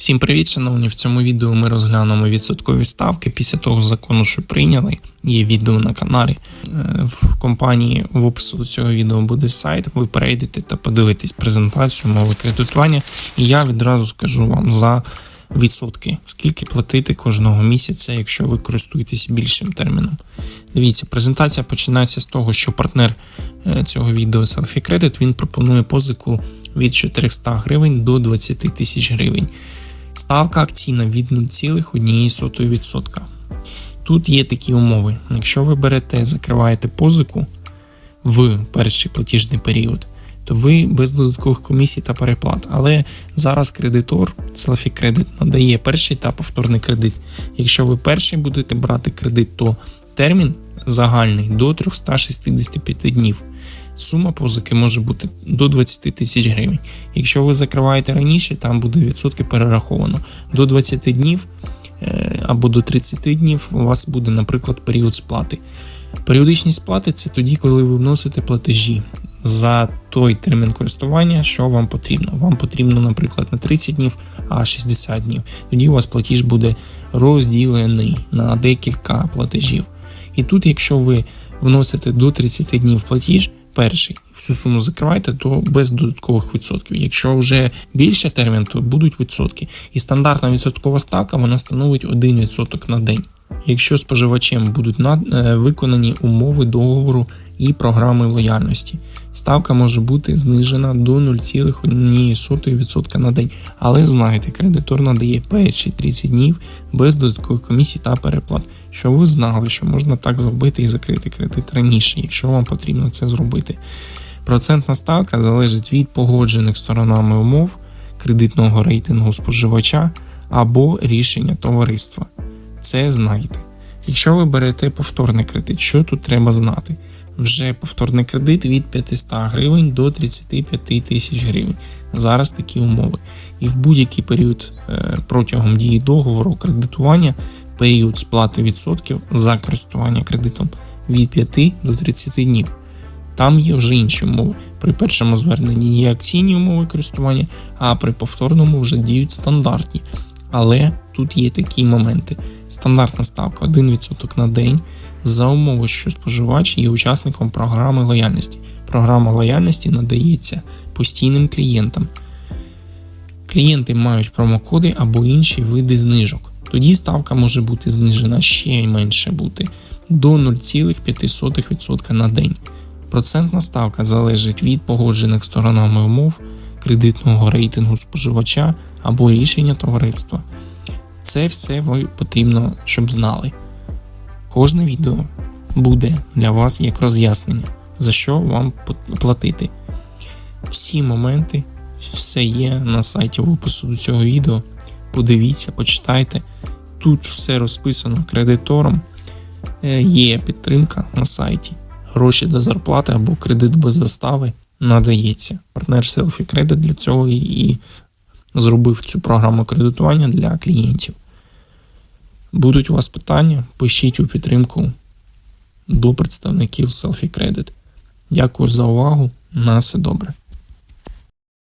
Всім привіт, шановні! В цьому відео ми розглянемо відсоткові ставки після того закону, що прийняли. Є відео на каналі. Е, В компанії в опису до цього відео буде сайт. Ви перейдете та подивитесь презентацію мови кредитування. І я відразу скажу вам за відсотки, скільки платити кожного місяця, якщо ви користуєтесь більшим терміном. Дивіться, презентація починається з того, що партнер е, цього відео Selfie Credit він пропонує позику від 400 гривень до 20 тисяч гривень. Ставка акційна від 0,1%. Тут є такі умови. Якщо ви берете, закриваєте позику в перший платіжний період, то ви без додаткових комісій та переплат. Але зараз кредитор Selfie Credit надає перший та повторний кредит. Якщо ви перший будете брати кредит, то термін загальний до 365 днів. Сума позики може бути до 20 тисяч гривень. Якщо ви закриваєте раніше, там буде відсотки перераховано. До 20 днів е, або до 30 днів у вас буде, наприклад, період сплати. Періодичність сплати це тоді, коли ви вносите платежі за той термін користування, що вам потрібно. Вам потрібно, наприклад, не 30 днів, а 60 днів. Тоді у вас платіж буде розділений на декілька платежів. І тут, якщо ви вносите до 30 днів платіж, перший всю суму закриваєте, то без додаткових відсотків. Якщо вже більше термін, то будуть відсотки. І стандартна відсоткова ставка вона становить 1% на день. Якщо споживачем будуть над- е, виконані умови договору і програми лояльності, ставка може бути знижена до 0,1% на день. Але знайте, кредитор надає перші 30 днів без додаткових комісій та переплат. Щоб ви знали, що можна так зробити і закрити кредит раніше, якщо вам потрібно це зробити. Процентна ставка залежить від погоджених сторонами умов кредитного рейтингу споживача або рішення товариства. Це знайте. Якщо ви берете повторний кредит, що тут треба знати? Вже повторний кредит від 500 гривень до 35 тисяч гривень. Зараз такі умови. І в будь-який період е, протягом дії договору кредитування період сплати відсотків за користування кредитом від 5 до 30 днів. Там є вже інші умови. При першому зверненні є акційні умови користування, а при повторному вже діють стандартні. Але тут є такі моменти. Стандартна ставка 1% на день за умови, що споживач є учасником програми лояльності. Програма лояльності надається постійним клієнтам. Клієнти мають промокоди або інші види знижок. Тоді ставка може бути знижена ще менше бути до 0,5% на день. Процентна ставка залежить від погоджених сторонами умов кредитного рейтингу споживача або рішення товариства. Це все ви потрібно, щоб знали. Кожне відео буде для вас як роз'яснення, за що вам платити. Всі моменти, все є на сайті в опису до цього відео. Подивіться, почитайте. Тут все розписано кредитором. Е, Є підтримка на сайті. Гроші до зарплати або кредит без застави надається. Партнер Selfie Credit для цього і, зробив цю програму кредитування для клієнтів. Будуть у вас питання, пишіть у підтримку до представників Selfie Credit. Дякую за увагу. На все добре.